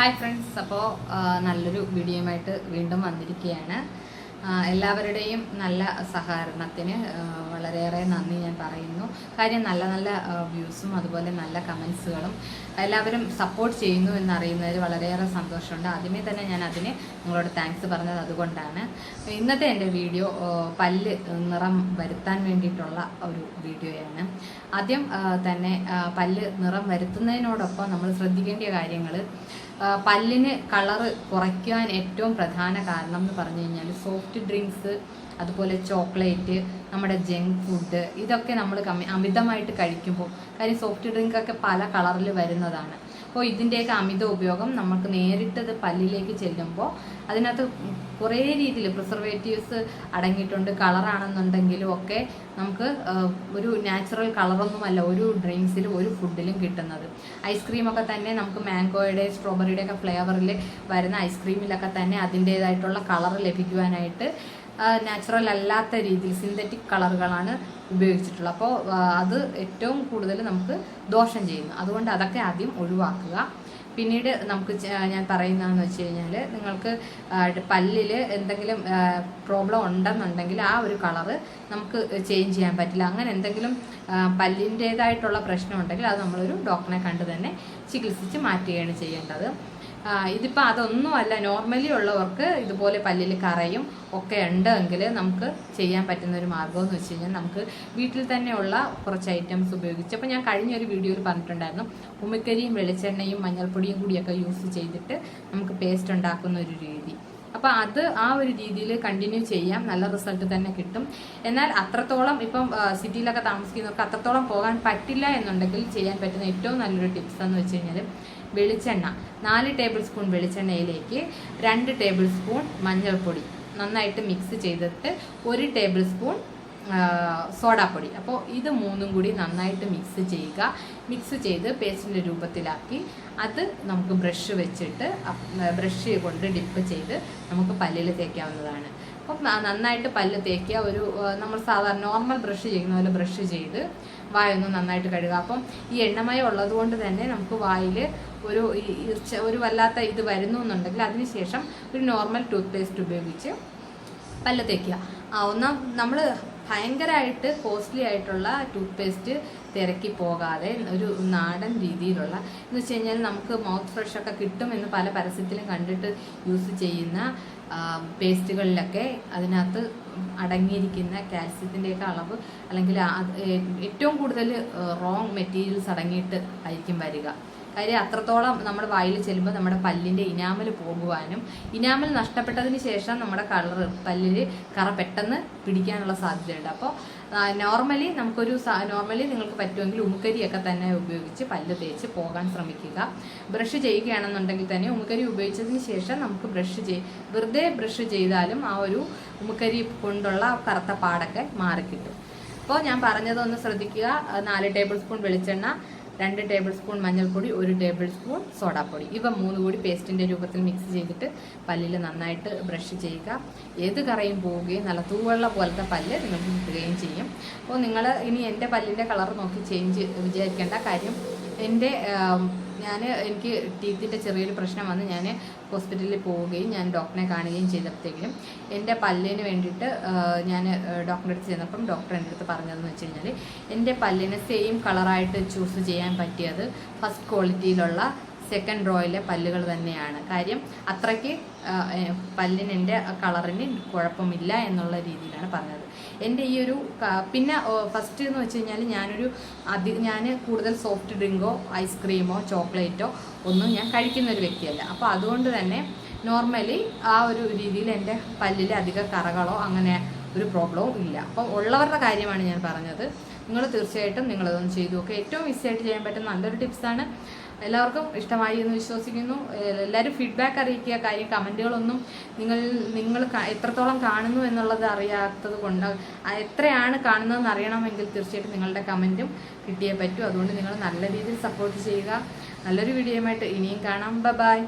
Hi friends അപ്പോൾ നല്ലൊരു വീഡിയോയുമായിട്ട് വീണ്ടും വന്നിരിക്കുകയാണ്. എല്ലാവരുടെയും നല്ല സഹകരണത്തിന് വളരെയേറെ നന്ദി ഞാൻ പറയുന്നു. കാര്യം നല്ല നല്ല വ്യൂസും അതുപോലെ നല്ല കമൻസുകളും എല്ലാവരും സപ്പോർട്ട് ചെയ്യുന്നു എന്നറിയുന്നതിൽ വളരെയേറെ സന്തോഷമുണ്ട്. ആദ്യമേ തന്നെ ഞാൻ അതിന് നിങ്ങളോട് താങ്ക്സ് പറഞ്ഞത് അതുകൊണ്ടാണ്. ഇന്നത്തെ എന്റെ വീഡിയോ പല്ല് നിറം വരുത്താൻ വേണ്ടിയിട്ടുള്ള ഒരു വീഡിയോയാണ്. ആദ്യം തന്നെ പല്ല് നിറം വരുത്തുന്നതിനോടൊപ്പം നമ്മൾ ശ്രദ്ധിക്കേണ്ട കാര്യങ്ങൾ പല്ലിന് കളറ് കുറയ്ക്കാൻ ഏറ്റവും പ്രധാന കാരണം എന്ന് പറഞ്ഞു കഴിഞ്ഞാൽ സോഫ്റ്റ് ഡ്രിങ്ക്സ് അതുപോലെ ചോക്ലേറ്റ് നമ്മുടെ ജങ്ക് ഫുഡ് ഇതൊക്കെ നമ്മൾ കമ്മി അമിതമായിട്ട് കഴിക്കുമ്പോൾ കാര്യം സോഫ്റ്റ് ഡ്രിങ്കൊക്കെ പല കളറിൽ വരുന്നതാണ്. അപ്പോൾ ഇതിന്റെയൊക്കെ അമിത ഉപയോഗം നമുക്ക് നേരിട്ടത് പല്ലിലേക്ക് ചെല്ലുമ്പോൾ അതിനകത്ത് കുറേ രീതിയിൽ പ്രിസർവേറ്റീവ്സ് അടങ്ങിയിട്ടുണ്ട്. കളറാണെന്നുണ്ടെങ്കിലും ഒക്കെ നമുക്ക് ഒരു നാച്ചുറൽ കളറൊന്നുമല്ല ഒരു ഡ്രിങ്ക്സിലും ഒരു ഫുഡിലും കിട്ടുന്നത്. ഐസ്ക്രീമൊക്കെ തന്നെ നമുക്ക് മാംഗോയുടെ സ്ട്രോബെറിയുടെ ഒക്കെ ഫ്ലേവറിൽ വരുന്ന ഐസ്ക്രീമിലൊക്കെ തന്നെ അതിന്റേതായിട്ടുള്ള കളർ ലഭിക്കുവാനായിട്ട് നാച്ചുറൽ അല്ലാത്ത രീതിയിൽ സിന്തറ്റിക് കളറുകളാണ് ഉപയോഗിച്ചിട്ടുള്ളത്. അപ്പോൾ അത് ഏറ്റവും കൂടുതൽ നമുക്ക് ദോഷം ചെയ്യുന്നു. അതുകൊണ്ട് അതൊക്കെ ആദ്യം ഒഴിവാക്കുക. പിന്നീട് നമുക്ക് ഞാൻ പറയുന്നതെന്ന് വെച്ച് കഴിഞ്ഞാൽ നിങ്ങൾക്ക് പല്ലിൽ എന്തെങ്കിലും പ്രോബ്ലം ഉണ്ടെന്നുണ്ടെങ്കിൽ ആ ഒരു കളറ് നമുക്ക് ചേഞ്ച് ചെയ്യാൻ പറ്റില്ല. അങ്ങനെ എന്തെങ്കിലും പല്ലിന്റേതായിട്ടുള്ള പ്രശ്നം ഉണ്ടെങ്കിൽ അത് നമ്മളൊരു ഡോക്ടറിനെ കണ്ട് തന്നെ ചികിത്സിച്ച് മാറ്റുകയാണ് ചെയ്യേണ്ടത്. ഇതിപ്പോൾ അതൊന്നുമല്ല നോർമലി ഉള്ളവർക്ക് ഇതുപോലെ പല്ലിൽ കറയും ഒക്കെ ഉണ്ടെങ്കിൽ നമുക്ക് ചെയ്യാൻ പറ്റുന്ന ഒരു മാർഗം എന്ന് വെച്ച് കഴിഞ്ഞാൽ നമുക്ക് വീട്ടിൽ തന്നെയുള്ള കുറച്ച് ഐറ്റംസ് ഉപയോഗിച്ച്. അപ്പോൾ ഞാൻ കഴിഞ്ഞ ഒരു വീഡിയോയിൽ പറഞ്ഞിട്ടുണ്ടായിരുന്നു. ഉമിക്കരിയും വെളിച്ചെണ്ണയും മഞ്ഞൾപ്പൊടിയും കൂടിയൊക്കെ യൂസ് ചെയ്തിട്ട് നമുക്ക് പേസ്റ്റ് ഉണ്ടാക്കുന്ന ഒരു രീതി. അപ്പോൾ അത് ആ ഒരു രീതിയിൽ കണ്ടിന്യൂ ചെയ്യാം. നല്ല റിസൾട്ട് തന്നെ കിട്ടും. എന്നാൽ അത്രത്തോളം ഇപ്പം സിറ്റിയിലൊക്കെ താമസിക്കുന്നവർക്ക് അത്രത്തോളം പോകാൻ പറ്റില്ല എന്നുണ്ടെങ്കിൽ ചെയ്യാൻ പറ്റുന്ന ഏറ്റവും നല്ലൊരു ടിപ്സ് എന്ന് വെച്ച് കഴിഞ്ഞാൽ വെളിച്ചെണ്ണ. നാല് ടേബിൾ സ്പൂൺ വെളിച്ചെണ്ണയിലേക്ക് രണ്ട് ടേബിൾ സ്പൂൺ മഞ്ഞൾപ്പൊടി നന്നായിട്ട് മിക്സ് ചെയ്തിട്ട് ഒരു ടേബിൾ സ്പൂൺ സോഡാപ്പൊടി. അപ്പോൾ ഇത് മൂന്നും കൂടി നന്നായിട്ട് മിക്സ് ചെയ്യുക. മിക്സ് ചെയ്ത് പേസ്റ്റിന്റെ രൂപത്തിലാക്കി അത് നമുക്ക് ബ്രഷ് വെച്ചിട്ട് ബ്രഷ് കൊണ്ട് ഡിപ്പ് ചെയ്ത് നമുക്ക് പല്ലിൽ തേക്കാവുന്നതാണ്. അപ്പം നന്നായിട്ട് പല്ല് തേക്കുക. ഒരു നമ്മൾ സാധാരണ നോർമൽ ബ്രഷ് ചെയ്യുന്ന പോലെ ബ്രഷ് ചെയ്ത് വായൊന്ന് നന്നായിട്ട് കഴുകുക. അപ്പം ഈ എണ്ണമയം ഉള്ളത് കൊണ്ട് തന്നെ നമുക്ക് വായിൽ ഒരു ഈർച്ച ഒരു വല്ലാത്ത ഇത് വരുന്നു എന്നുണ്ടെങ്കിൽ അതിനുശേഷം ഒരു നോർമൽ ടൂത്ത് പേസ്റ്റ് ഉപയോഗിച്ച് പല്ല് തേക്കുക. ഒന്നാം നമ്മൾ ഭയങ്കരമായിട്ട് കോസ്റ്റ്ലി ആയിട്ടുള്ള ടൂത്ത് പേസ്റ്റ് തിരക്കി പോകാതെ ഒരു നാടൻ രീതിയിലുള്ള എന്ന് വെച്ച് കഴിഞ്ഞാൽ നമുക്ക് മൗത്ത് ഫ്രഷ് ഒക്കെ കിട്ടുമെന്ന് പല പരസ്യത്തിലും കണ്ടിട്ട് യൂസ് ചെയ്യുന്ന പേസ്റ്റുകളിലൊക്കെ അതിനകത്ത് അടങ്ങിയിരിക്കുന്ന കാൽസ്യത്തിന്റെയൊക്കെ അളവ് അല്ലെങ്കിൽ ഏറ്റവും കൂടുതൽ റോങ് മെറ്റീരിയൽസ് അടങ്ങിയിട്ട് ആയിരിക്കും വരിക. കാര്യം അത്രത്തോളം നമ്മുടെ വായിൽ ചെല്ലുമ്പോൾ നമ്മുടെ പല്ലിന്റെ ഇനാമൽ പോകുവാനും ഇനാമൽ നഷ്ടപ്പെട്ടതിന് ശേഷം നമ്മുടെ കളർ പല്ലിൽ കറ പെട്ടെന്ന് പിടിക്കാനുള്ള സാധ്യതയുണ്ട്. അപ്പോൾ നോർമലി നമുക്കൊരു നോർമലി നിങ്ങൾക്ക് പറ്റുമെങ്കിൽ ഉമുക്കരിയൊക്കെ തന്നെ ഉപയോഗിച്ച് പല്ല് തേച്ച് പോകാൻ ശ്രമിക്കുക. ബ്രഷ് ചെയ്യുകയാണെന്നുണ്ടെങ്കിൽ തന്നെ ഉമുക്കരി ഉപയോഗിച്ചതിന് ശേഷം നമുക്ക് ബ്രഷ് ചെയ് വെറുതെ ബ്രഷ് ചെയ്താലും ആ ഒരു ഉമുക്കരി കൊണ്ടുള്ള കറുത്ത പാടൊക്കെ മാറിക്കിട്ടും. അപ്പോൾ ഞാൻ പറഞ്ഞതൊന്ന് ശ്രദ്ധിക്കുക. നാല് ടേബിൾ സ്പൂൺ വെളിച്ചെണ്ണ രണ്ട് ടേബിൾ സ്പൂൺ മഞ്ഞൾപ്പൊടി ഒരു ടേബിൾ സ്പൂൺ സോഡാപ്പൊടി. ഇവ മൂന്ന് കൂടി പേസ്റ്റിന്റെ രൂപത്തിൽ മിക്സ് ചെയ്തിട്ട് പല്ലിൽ നന്നായിട്ട് ബ്രഷ് ചെയ്യുക. ഏത് കറയും പോവുകയും നല്ല തൂവെള്ള പോലത്തെ പല്ല് നിങ്ങൾക്ക് കിട്ടുകയും ചെയ്യും. അപ്പോൾ നിങ്ങൾ ഇനി എന്റെ പല്ലിന്റെ കളർ നോക്കി ചേഞ്ച് വിചാരിക്കേണ്ട കാര്യം എന്റെ ഞാൻ എനിക്ക് ടീത്തിന്റെ ചെറിയൊരു പ്രശ്നം വന്ന് ഞാൻ ഹോസ്പിറ്റലിൽ പോവുകയും ഞാൻ ഡോക്ടറെ കാണുകയും ചെയ്തപ്പോഴത്തേക്കും എന്റെ പല്ലിന് വേണ്ടിയിട്ട് ഞാൻ ഡോക്ടറെ അടുത്ത് ചെന്നപ്പം ഡോക്ടർ എന്റെ അടുത്ത് പറഞ്ഞതെന്ന് വെച്ച് കഴിഞ്ഞാൽ എന്റെ പല്ലിന് സെയിം കളറായിട്ട് ചൂസ് ചെയ്യാൻ പറ്റിയത് ഫസ്റ്റ് ക്വാളിറ്റിയിലുള്ള സെക്കൻഡ് റോയിലെ പല്ലുകൾ തന്നെയാണ്. കാര്യം അത്രയ്ക്ക് പല്ലിനെന്റെ കളറിന് കുഴപ്പമില്ല എന്നുള്ള രീതിയിലാണ് പറഞ്ഞത്. എന്റെ ഈ ഒരു പിന്നെ ഫസ്റ്റ് എന്ന് വെച്ച് കഴിഞ്ഞാൽ ഞാനൊരു അധി ഞാൻ കൂടുതൽ സോഫ്റ്റ് ഡ്രിങ്കോ ഐസ്ക്രീമോ ചോക്ലേറ്റോ ഒന്നും ഞാൻ കഴിക്കുന്ന ഒരു വ്യക്തിയല്ല. അപ്പോൾ അതുകൊണ്ട് തന്നെ നോർമലി ആ ഒരു രീതിയിൽ എന്റെ പല്ലിൽ അധിക കറകളോ അങ്ങനെ ഒരു പ്രോബ്ലവും ഇല്ല. അപ്പോൾ ഉള്ളവരുടെ കാര്യമാണ് ഞാൻ പറഞ്ഞത്. നിങ്ങൾ തീർച്ചയായിട്ടും നിങ്ങളതൊന്ന് ചെയ്തു നോക്കുക ഏറ്റവും ഈസിയായിട്ട് ചെയ്യാൻ പറ്റുന്ന നല്ലൊരു ടിപ്സാണ് എല്ലാവർക്കും ഇഷ്ടമായി എന്ന് വിശ്വസിക്കുന്നു. എല്ലാവരും ഫീഡ്ബാക്ക് അറിയിക്കുക കാര്യം കമന്റുകളൊന്നും നിങ്ങൾ നിങ്ങൾ എത്രത്തോളം കാണുന്നു എന്നുള്ളത് അറിയാത്തത് കൊണ്ട് എത്രയാണ് കാണുന്നതെന്ന് അറിയണമെങ്കിൽ തീർച്ചയായിട്ടും നിങ്ങളുടെ കമന്റും കിട്ടിയേ പറ്റൂ. അതുകൊണ്ട് നിങ്ങൾ നല്ല രീതിയിൽ സപ്പോർട്ട് ചെയ്യുക. നല്ലൊരു വീഡിയോയുമായിട്ട് ഇനിയും കാണാം. ബൈ